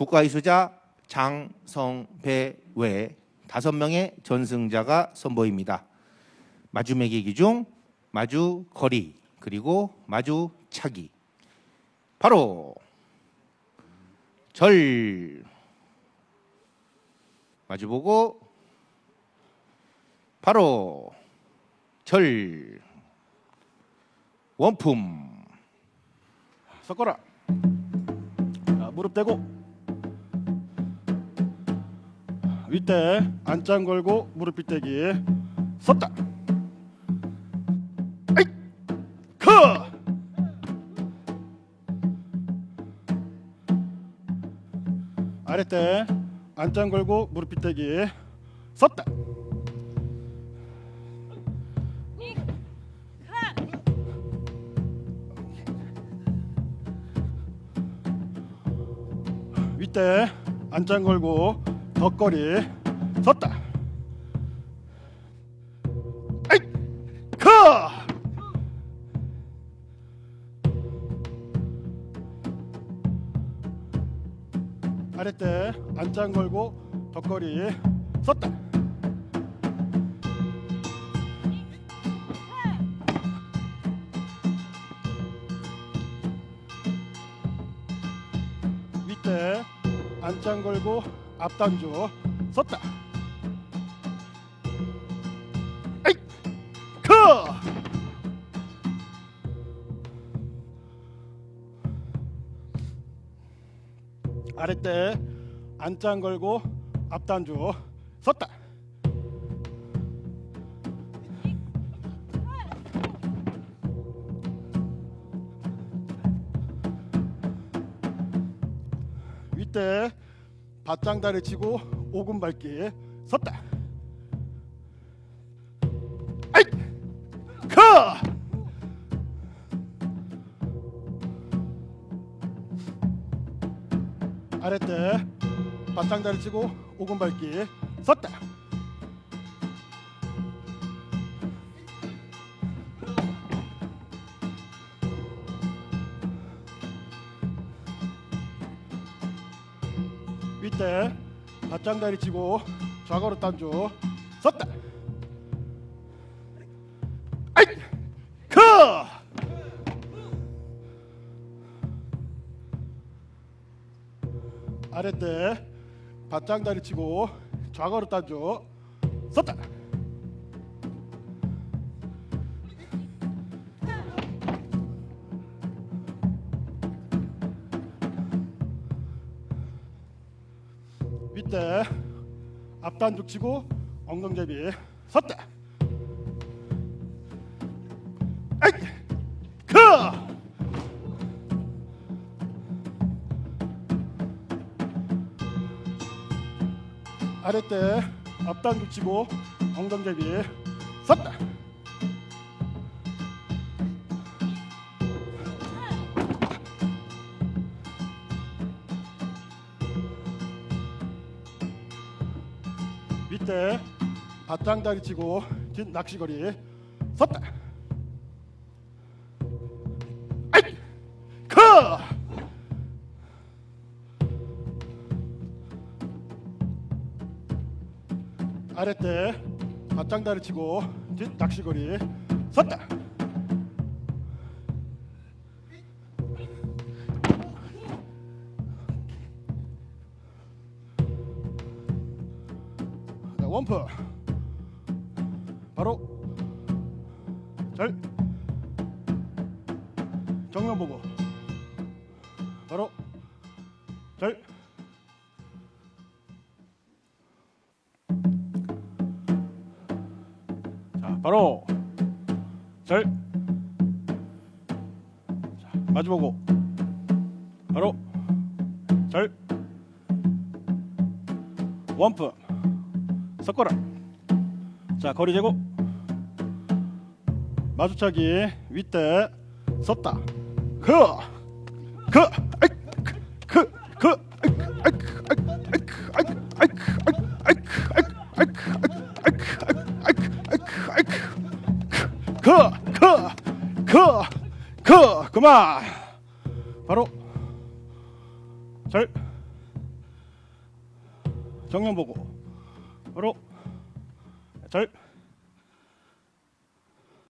국가이수자 장성배 외 다섯 명의 전승자가 선보입니다. 마주 매기기 중 마주 거리 그리고 마주 차기. 바로 절. 마주보고 바로 절. 원품. 섞어라. 자, 무릎 대고 윗대 안짱 걸고 무릎 빗대기 섰다. 아이 커. 아랫대 안짱 걸고 무릎 빗대기 섰다. 윗대 안짱 걸고 덧거리 섰다. 아이 커. 아랫대 안짱 걸고 덧거리 섰다. 윗대 안짱 걸고 앞단주 섰다. 아이 커. 아랫대 안짱 걸고 앞단주 섰다. 윗대 바짱다리 치고 오금 밟기 섰다. 아이 커. 아랫대 바짱다리 치고 오금 밟기 섰다. 윗대 바짱다리 치고 좌거로 단주 섰다. 아이 커. 아랫대 바짱다리 치고 좌거로 단주 섰다. 윗대 앞단죽 치고 엉덩제비 섰다. 아이 커. 아랫대 앞단죽 치고 엉덩제비 섰다. 밑에 바짱다리 치고 뒷 낚시거리 섰다. 아이 커. 아랫대 바짱다리 치고 뒷 낚시거리 섰다. 원프 바로 절. 정면 보고. 바로 절. 자, 바로 절. 자, 마주 보고. 바로 절. 원프 섞어라 자 거리 제고 마주차기 윗대 섰다 그그그그그그그 그만 바로 절 정면 보고 바로 절